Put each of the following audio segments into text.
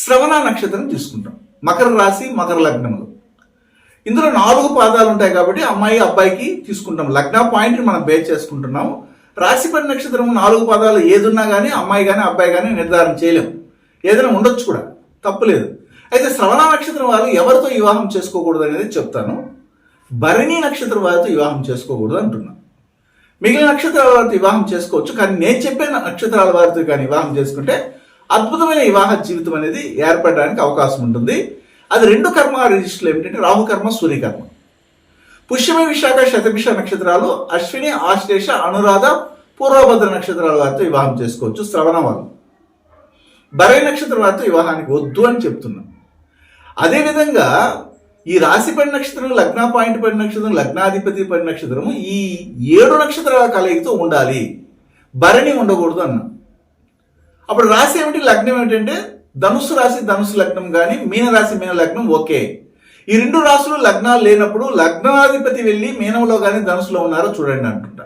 శ్రవణ నక్షత్రం తీసుకుంటాం. మకర రాశి మకర లగ్నములు. ఇందులో నాలుగు పాదాలు ఉంటాయి కాబట్టి అమ్మాయి అబ్బాయికి తీసుకుంటాం. లగ్న పాయింట్ని మనం బేర్ చేసుకుంటున్నాము. రాశిపడి నక్షత్రం నాలుగు పాదాలు ఏదున్నా కానీ అమ్మాయి కానీ అబ్బాయి కానీ నిర్ధారణ చేయలేము. ఏదైనా ఉండొచ్చు కూడా. తప్పులేదు అయితే శ్రవణ నక్షత్రం వారు ఎవరితో వివాహం చేసుకోకూడదు అనేది చెప్తాను. భరణి నక్షత్రం వారితో వివాహం చేసుకోకూడదు అంటున్నాను మిగిలిన నక్షత్రాల వారితో వివాహం చేసుకోవచ్చు. కానీ నేను చెప్పే నక్షత్రాల వారితో కానీ వివాహం చేసుకుంటే అద్భుతమైన వివాహ జీవితం అనేది ఏర్పడడానికి అవకాశం ఉంటుంది. అది రెండు కర్మ రిజిస్టర్లు ఏమిటంటే రాహుకర్మ సూర్యకర్మ. పుష్యమి విశాఖ శతభిష నక్షత్రాలు అశ్విని ఆశ్లేష అనురాధ పూర్వభద్ర నక్షత్రాల వారితో వివాహం చేసుకోవచ్చు. శ్రవణ వాళ్ళు బరై నక్షత్రం వారితో వివాహానికి వద్దు అని చెప్తున్నాం. అదేవిధంగా ఈ రాశి పడి నక్షత్రం లగ్న పాయింట్ పడి నక్షత్రం లగ్నాధిపతి పడి నక్షత్రము ఈ ఏడు నక్షత్రాల కలయికతో ఉండాలి. భరణి ఉండకూడదు అన్నాం. అప్పుడు రాశి ఏమిటి? లగ్నం ఏమిటంటే ధనుసు రాశి ధనుసు లగ్నం కానీ మీన రాశి మీన లగ్నం ఓకే. ఈ రెండు రాశులు లగ్నాలు లేనప్పుడు లగ్నాధిపతి వెళ్ళి మీనంలో కానీ ధనుసులో ఉన్నారో చూడండి అంటుంటా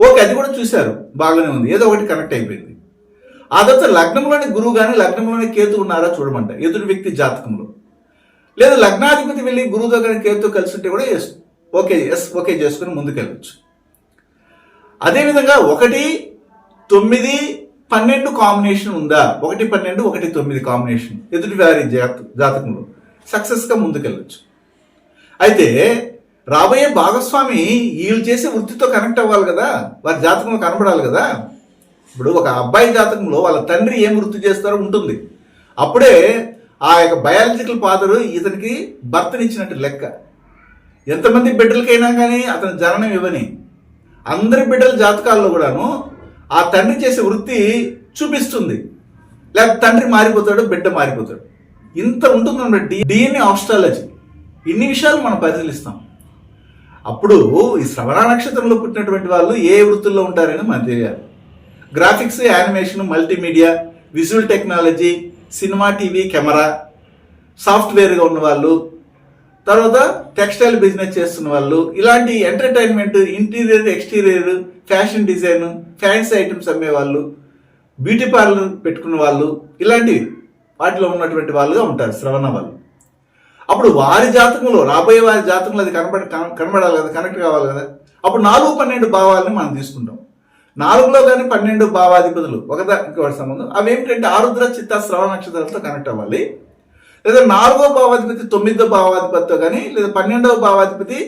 ఓకే అది కూడా చూశారు. బాగానే ఉంది. ఏదో ఒకటి కనెక్ట్ అయిపోయింది. ఆ తర్వాత లగ్నంలోని గురువు కానీ లగ్నంలోని కేతు ఉన్నారా చూడమంట. ఎదుటి వ్యక్తి జాతకంలో. లేదా లగ్నాధిపతి వెళ్ళి గురువుతో కానీ కేతుతో కలిసి ఉంటే కూడా ఎస్ ఓకే ఎస్ ఓకే చేసుకుని ముందుకెళ్ళచ్చు. అదేవిధంగా ఒకటి తొమ్మిది పన్నెండు కాంబినేషన్ ఉందా? ఒకటి పన్నెండు ఒకటి తొమ్మిది కాంబినేషన్ ఎదుటి వారి జాత జాతకంలో. సక్సెస్గా ముందుకెళ్ళచ్చు. అయితే రాబోయే భాగస్వామి వీళ్ళు చేసే వృత్తితో కనెక్ట్ అవ్వాలి కదా? వారి జాతకంలో కనపడాలి కదా? ఇప్పుడు ఒక అబ్బాయి జాతకంలో వాళ్ళ తండ్రి ఏం వృత్తి చేస్తారో ఉంటుంది. అప్పుడే ఆ యొక్క బయాలజికల్ ఫాదర్ ఇతనికి భర్తనిచ్చినట్టు లెక్క. ఎంతమంది బిడ్డలకైనా కానీ అతని జననం ఇవ్వని. అందరి బిడ్డల జాతకాల్లో కూడాను ఆ తండ్రి చేసే వృత్తి చూపిస్తుంది. లేకపోతే తండ్రి మారిపోతాడు బిడ్డ మారిపోతాడు. ఇంత ఉంటుందన్నమాట డి డిఎన్ఏ ఆస్ట్రాలజీ. ఇన్ని విషయాలు మనం పరిశీలిస్తాం. అప్పుడు ఈ శ్రవణ నక్షత్రంలో పుట్టినటువంటి వాళ్ళు ఏ వృత్తుల్లో ఉంటారని మనకు తెలియాలి. Graphics animation multimedia visual technology cinema TV camera సాఫ్ట్వేర్గా ఉన్న వాళ్ళు తర్వాత టెక్స్టైల్ బిజినెస్ చేస్తున్న వాళ్ళు ఇలాంటి entertainment interior exterior fashion design fancy items అమ్మే వాళ్ళు బ్యూటీ పార్లర్ పెట్టుకున్న వాళ్ళు ఇలాంటివి వాటిలో ఉన్నటువంటి వాళ్ళుగా ఉంటారు శ్రవణ వాళ్ళు. అప్పుడు వారి జాతకంలో రాబోయే వారి జాతకంలో అది కనబడ కనబడాలి కదా కనెక్ట్ కావాలి కదా. అప్పుడు నాలుగు పన్నెండు భావాలని మనం తీసుకుంటాం. నాలుగులో కానీ పన్నెండు భావాధిపతులు ఒకదానికి సంబంధం. అవి ఏమిటంటే ఆరుద్ర చిత్త శ్రవణ నక్షత్రాలతో కనెక్ట్ అవ్వాలి. లేదా నాలుగో భావాధిపతి తొమ్మిదో భావాధిపతితో కానీ లేదా పన్నెండవ భావాధిపతి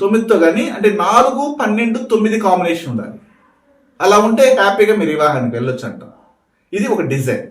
తొమ్మిదితో కానీ అంటే నాలుగు పన్నెండు తొమ్మిది కాంబినేషన్ ఉండాలి. అలా ఉంటే హ్యాపీగా మీరు వివాహానికి వెళ్ళొచ్చు అంట ఇది ఒక డిజైన్.